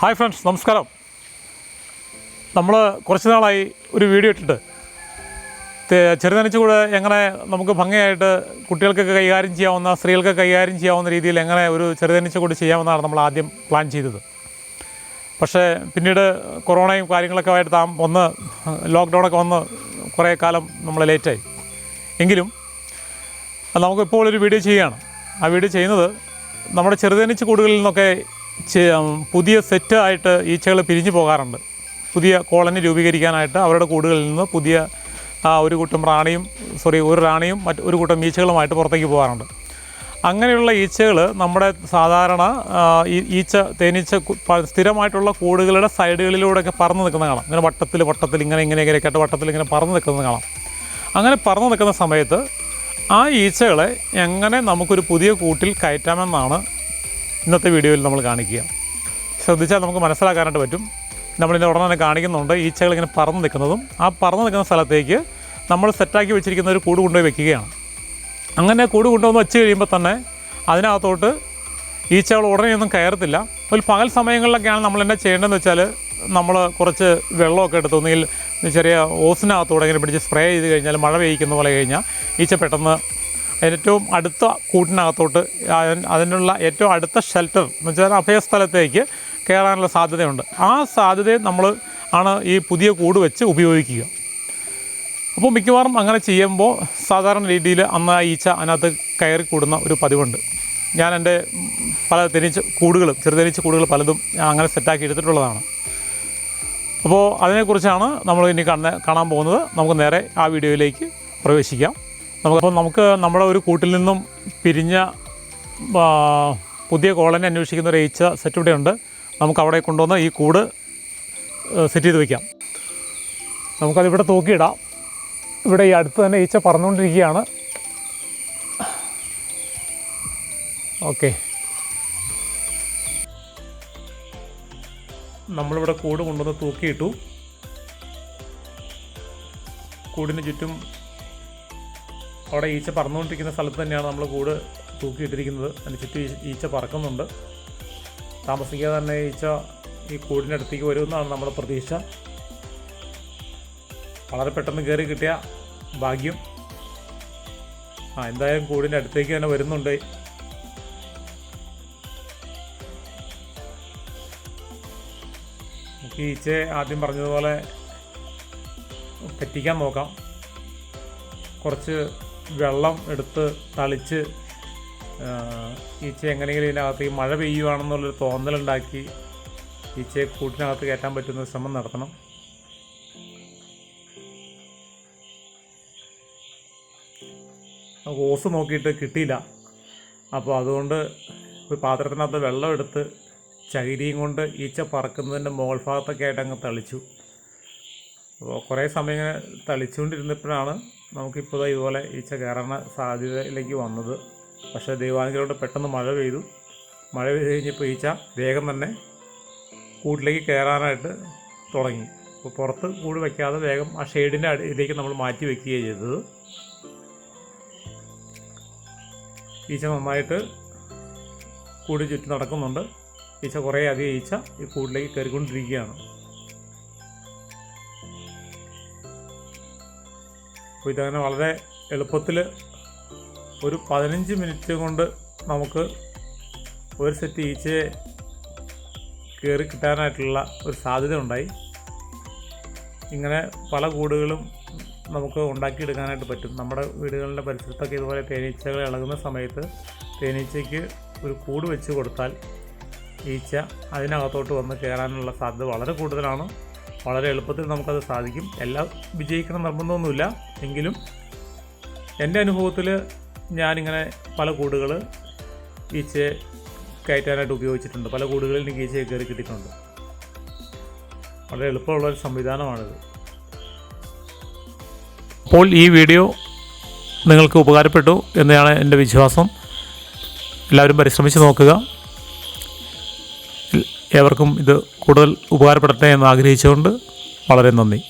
Hi friends നമസ്കാരം. നമ്മൾ കുറച്ച് നാളായി ഒരു വീഡിയോ ഇട്ടിട്ട്. ചെറുതനച്ചുകൂടെ എങ്ങനെ നമുക്ക് ഭംഗിയായിട്ട് കുട്ടികൾക്കൊക്കെ കൈകാര്യം ചെയ്യാവുന്ന സ്ത്രീകൾക്ക് കൈകാര്യം ചെയ്യാവുന്ന രീതിയിൽ എങ്ങനെ ഒരു ചെറുതനച്ചുകൂടി ചെയ്യാമെന്നാണ് നമ്മൾ ആദ്യം പ്ലാൻ ചെയ്തത്. പക്ഷേ പിന്നീട് കൊറോണയും കാര്യങ്ങളൊക്കെ ആയിട്ട് താം ഒന്ന് ലോക്ക്ഡൗണൊക്കെ വന്ന് കുറേ കാലം നമ്മൾ ലേറ്റായി എങ്കിലും നമുക്കിപ്പോൾ ഒരു വീഡിയോ ചെയ്യുകയാണ്. ആ വീഡിയോ ചെയ്യുന്നത് നമ്മുടെ ചെറുതേനീച്ച കൂടുകളിൽ നിന്നൊക്കെ പുതിയ സെറ്റ് ആയിട്ട് ഈച്ചകൾ പിരിഞ്ഞു പോകാറുണ്ട്. പുതിയ കോളനി രൂപീകരിക്കാനായിട്ട് അവരുടെ കൂടുകളിൽ നിന്ന് പുതിയ ഒരു കൂട്ടം റാണിയും സോറി ഒരു റാണിയും മറ്റ് ഒരു കൂട്ടം ഈച്ചകളുമായിട്ട് പുറത്തേക്ക് പോകാറുണ്ട്. അങ്ങനെയുള്ള ഈച്ചകൾ നമ്മുടെ സാധാരണ ഈച്ച തേനീച്ച സ്ഥിരമായിട്ടുള്ള കൂടുകളുടെ സൈഡുകളിലൂടെയൊക്കെ പറന്ന് നിൽക്കുന്ന കാണാം. ഇങ്ങനെ വട്ടത്തിൽ വട്ടത്തിൽ ഇങ്ങനെ ഇങ്ങനെ ഇങ്ങനെയൊക്കെ വട്ടത്തിൽ ഇങ്ങനെ പറന്ന് നിൽക്കുന്നത് കാണാം. അങ്ങനെ പറന്ന് നിൽക്കുന്ന സമയത്ത് ആ ഈച്ചകളെ എങ്ങനെ നമുക്കൊരു പുതിയ കൂട്ടിൽ കയറ്റാമെന്നാണ് ഇന്നത്തെ വീഡിയോയിൽ നമ്മൾ കാണിക്കുക ശ്രദ്ധിച്ചാൽ നമുക്ക് മനസ്സിലാക്കാനായിട്ട് പറ്റും. നമ്മളിതിന്റെ ഉടനെ തന്നെ കാണിക്കുന്നുണ്ട്. ഈച്ചകൾ ഇങ്ങനെ പറന്ന് നിൽക്കുന്നതും ആ പറന്ന് നിൽക്കുന്ന സ്ഥലത്തേക്ക് നമ്മൾ സെറ്റാക്കി വെച്ചിരിക്കുന്ന ഒരു കൂട് കൊണ്ടുപോയി വെക്കുകയാണ്. അങ്ങനെ കൂട് കൊണ്ടുവന്ന് വെച്ച് കഴിയുമ്പോൾ തന്നെ അതിനകത്തോട്ട് ഈച്ചകൾ ഉടനെ ഒന്നും കയറത്തില്ല. ഒരു പകൽ സമയങ്ങളിലൊക്കെയാണ് നമ്മൾ എന്നാ ചെയ്യേണ്ടതെന്ന് വെച്ചാൽ നമ്മൾ കുറച്ച് വെള്ളമൊക്കെ എടുത്ത് ഒന്നുകിൽ ചെറിയ ഓസിനകത്തൂടെ ഇങ്ങനെ പിടിച്ച് സ്പ്രേ ചെയ്ത് കഴിഞ്ഞാൽ മഴ പെയ്യിക്കുന്ന പോലെ കഴിഞ്ഞാൽ ഈച്ച പെട്ടെന്ന് ഏറ്റവും അടുത്ത കൂട്ടിനകത്തോട്ട് അതിനുള്ള ഏറ്റവും അടുത്ത ഷെൽട്ടർ എന്ന് വെച്ചാൽ അഭയസ്ഥലത്തേക്ക് കയറാനുള്ള സാധ്യതയുണ്ട്. ആ സാധ്യതയെ നമ്മൾ ആണ് ഈ പുതിയ കൂട് വെച്ച് ഉപയോഗിക്കുക. അപ്പോൾ മിക്കവാറും അങ്ങനെ ചെയ്യുമ്പോൾ സാധാരണ രീതിയിൽ അന്ന് ആ ഈച്ച അതിനകത്ത് കയറി കൂടുന്ന ഒരു പതിവുണ്ട്. ഞാൻ എന്റെ പല തെനിച്ച് കൂടുകളും ചെറുതെനിച്ച് കൂടുകൾ പലതും അങ്ങനെ സെറ്റാക്കി എടുത്തിട്ടുള്ളതാണ്. അപ്പോൾ അതിനെക്കുറിച്ചാണ് നമ്മൾ ഇനി കാണാൻ പോകുന്നത്. നമുക്ക് നേരെ ആ വീഡിയോയിലേക്ക് പ്രവേശിക്കാം. നമുക്കപ്പോൾ നമുക്ക് നമ്മുടെ ഒരു കൂട്ടിൽ നിന്നും പിരിഞ്ഞ പുതിയ കോളനി അന്വേഷിക്കുന്ന ഒരു ഈച്ച സെറ്റ് ഇവിടെ ഉണ്ട്. നമുക്ക് അവിടെ കൊണ്ടുവന്ന് ഈ കൂട് സെറ്റ് ചെയ്ത് വയ്ക്കാം നമുക്കതിവിടെ തൂക്കിയിടാം. ഇവിടെ ഈ അടുത്ത് തന്നെ ഈച്ച പറന്നുകൊണ്ടിരിക്കുകയാണ്. ഓക്കെ. നമ്മളിവിടെ കൂട് കൊണ്ടുവന്ന് തൂക്കിയിട്ടു. കൂടിന് ചുറ്റും അവിടെ ഈച്ച പറന്നുകൊണ്ടിരിക്കുന്ന സ്ഥലത്ത് തന്നെയാണ് നമ്മൾ കൂട് തൂക്കിയിട്ടിരിക്കുന്നത്. അതിന് ചുറ്റും ഈച്ച പറക്കുന്നുണ്ട്. താമസിക്കാതെ തന്നെ ഈച്ച ഈ കൂടിന്റെ അടുത്തേക്ക് വരുമെന്നാണ് നമ്മുടെ പ്രതീക്ഷ. വളരെ പെട്ടെന്ന് കയറി കിട്ടിയ ഭാഗ്യം. ആ എന്തായാലും കൂടിന്റെ അടുത്തേക്ക് തന്നെ വരുന്നുണ്ട്. നമുക്ക് ഈ ആദ്യം പറഞ്ഞതുപോലെ പറ്റിക്കാൻ നോക്കാം. കുറച്ച് വെള്ളം എടുത്ത് തളിച്ച് ഈച്ച എങ്ങനെയെങ്കിലും ഇതിനകത്ത് മഴ പെയ്യുവാണെന്നുള്ളൊരു തോന്നലുണ്ടാക്കി ഈച്ചയെ കൂട്ടിനകത്ത് കയറ്റാൻ പറ്റുന്ന ശ്രമം നടത്തണം. ഓസ് നോക്കിയിട്ട് കിട്ടിയില്ല. അപ്പോൾ അതുകൊണ്ട് ഒരു പാത്രത്തിനകത്ത് വെള്ളം എടുത്ത് ചകിരിയും കൊണ്ട് ഈച്ച പറക്കുന്നതിന്റെ മുകൾ ഭാഗത്തൊക്കെ ആയിട്ട് അങ്ങ് തളിച്ചു. അപ്പോൾ കുറേ സമയം ഇങ്ങനെ തളിച്ചുകൊണ്ടിരുന്നപ്പോഴാണ് നമുക്കിപ്പോൾ ഇതുപോലെ ഈച്ച കയറുന്ന സാധ്യതയിലേക്ക് വന്നത്. പക്ഷേ ദൈവാനുഗ്രഹോട് പെട്ടെന്ന് മഴ പെയ്തു. മഴ പെയ്ത് കഴിഞ്ഞപ്പോൾ ഈച്ച വേഗം തന്നെ കൂട്ടിലേക്ക് കയറാനായിട്ട് തുടങ്ങി. അപ്പോൾ പുറത്ത് കൂട് വയ്ക്കാതെ വേഗം ആ ഷെയ്ഡിന്റെ അടിയിലേക്ക് നമ്മൾ മാറ്റി വയ്ക്കുകയാണ് ചെയ്തത്. ഈച്ച നന്നായിട്ട് കൂട് ചുറ്റി നടക്കുന്നുണ്ട്. ഈച്ച കുറേ അധികം ഈച്ച ഈ കൂടിലേക്ക് കയറിക്കൊണ്ടിരിക്കുകയാണ്. അപ്പോൾ ഇതങ്ങനെ വളരെ എളുപ്പത്തിൽ ഒരു പതിനഞ്ച് മിനിറ്റ് കൊണ്ട് നമുക്ക് ഒരു സെറ്റ് ഈച്ചയെ കയറി കിട്ടാനായിട്ടുള്ള ഒരു സാധ്യത ഉണ്ടായി ഇങ്ങനെ പല കൂടുകളും നമുക്ക് ഉണ്ടാക്കിയെടുക്കാനായിട്ട് പറ്റും. നമ്മുടെ വീടുകളുടെ പരിസരത്തൊക്കെ ഇതുപോലെ തേനീച്ചകൾ ഇളകുന്ന സമയത്ത് തേനീച്ചയ്ക്ക് ഒരു കൂട് വെച്ച് കൊടുത്താൽ ഈച്ച അതിനകത്തോട്ട് വന്ന് കയറാനുള്ള സാധ്യത വളരെ കൂടുതലാണ്. വളരെ എളുപ്പത്തിൽ നമുക്കത് സാധിക്കും. എല്ലാം വിജയിക്കണം നിർബന്ധമൊന്നുമില്ല. എങ്കിലും എന്റെ അനുഭവത്തിൽ ഞാനിങ്ങനെ പല കൂടുകൾ ഈച്ചയെ കയറ്റാനായിട്ട് ഉപയോഗിച്ചിട്ടുണ്ട്. പല കൂടുകളിൽ എനിക്ക് ഈച്ചയെ കയറി കിട്ടിയിട്ടുണ്ട്. വളരെ എളുപ്പമുള്ള ഒരു സംവിധാനമാണിത്. അപ്പോൾ ഈ വീഡിയോ നിങ്ങൾക്ക് ഉപകാരപ്പെട്ടു എന്നാണ് എന്റെ വിശ്വാസം. എല്ലാവരും പരിശ്രമിച്ച് നോക്കുക. ഏവർക്കും ഇത് കൂടുതൽ ഉപകാരപ്പെടട്ടെ എന്ന് ആഗ്രഹിച്ചുകൊണ്ട് വളരെ നന്ദി.